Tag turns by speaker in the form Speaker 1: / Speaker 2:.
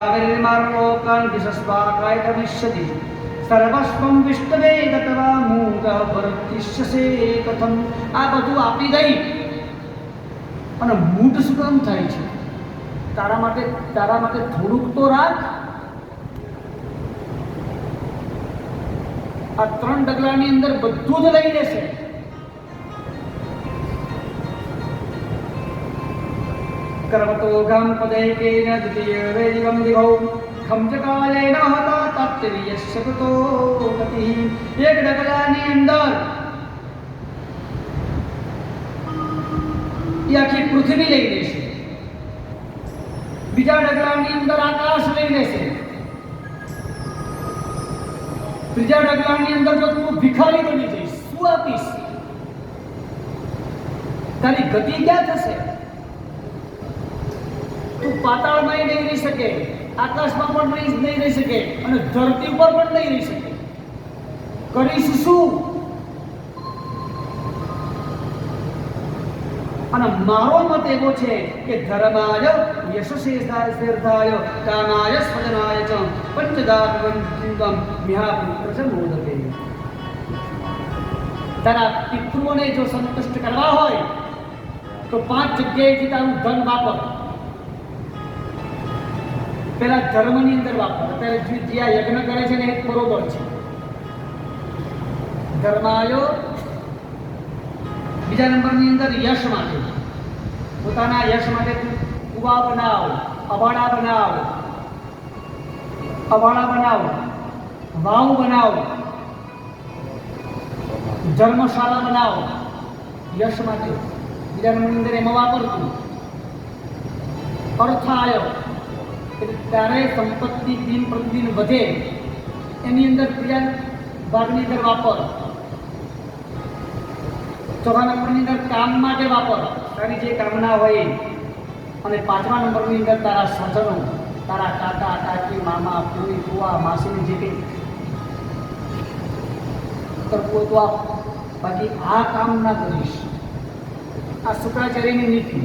Speaker 1: निर्मालोकान् विशस्वाकाय गमिष्यति સર્વસ્વમ વિષ્ણવે ગતવા મૂંગ ભરતિષ્યસે કથમ આ બધું આપી દઈ અને મૂઢ શું કામ થાય છે તારા માટે તારા માટે થોડુંક તો રાખ આ ત્રણ ડગલાની અંદર બધું જ લઈ લેશે કર્મતોગામ પદૈકેન द्वितीयवेदिवं दिवौ ખમચકાયેન હતા તત્તરીયસ્ય કૃતો ગતિ એક ડગલાની અંદર એ આખી પૃથ્વી લઈ લેશે બીજા ડગલાની અંદર આકાશ લઈ લેશે ત્રીજા ડગલાની અંદર જો તું ભિખારી બની જઈશ શું આપીશ તારી ગતિ ક્યાં થશે તું પાતાળમાં નહીં રહી શકે, આકાશમાં પણ નહીં નહીં રહી શકે અને ધરતી ઉપર પણ નહીં રહી શકે. કરીશ શું? અને મારો મત એવો છે કે ધર્માય યશસે સ્થિરતાય કામાય સ્વજનાય ચ પંચદા વિવંતિમ મિહાપુત્ર ચ મોદકે તારા પિતૃઓને જો સંતુષ્ટ કરવા હોય, તો પાંચ જગ્યાએથી તારું ધન વાપર. પેલા ધર્મની અંદર વાપરો. અત્યારે જે આ યજ્ઞ કરે છે ને એ બરોબર છે. ધર્માયો બીજા નંબરની અંદર યશ માટે. પોતાના યશ માટે કુવા બનાવ, અવાડા બનાવ અવાડા બનાવ, વાવ બનાવ, ધર્મશાળા બનાવ. યશ માટે. બીજા નંબરની અંદર એમાં વાપરતું. અર્થાય. એટલે ત્યારે સંપત્તિ દિન પ્રતિદિન વધે. એની અંદર ત્રીજા ભાગની અંદર વાપર. ચોથા નંબરની અંદર કામ માટે વાપર. તારી જે કામના હોય અને પાંચમા નંબરની અંદર તારા સાધનો, તારા કાકા, કાકી, મામા પૂરી ફુવા માસીની જે કંઈ. કરવું તો આપ. બાકી આ કામ ના કરીશ. આ શુક્રાચાર્યની નીતિ.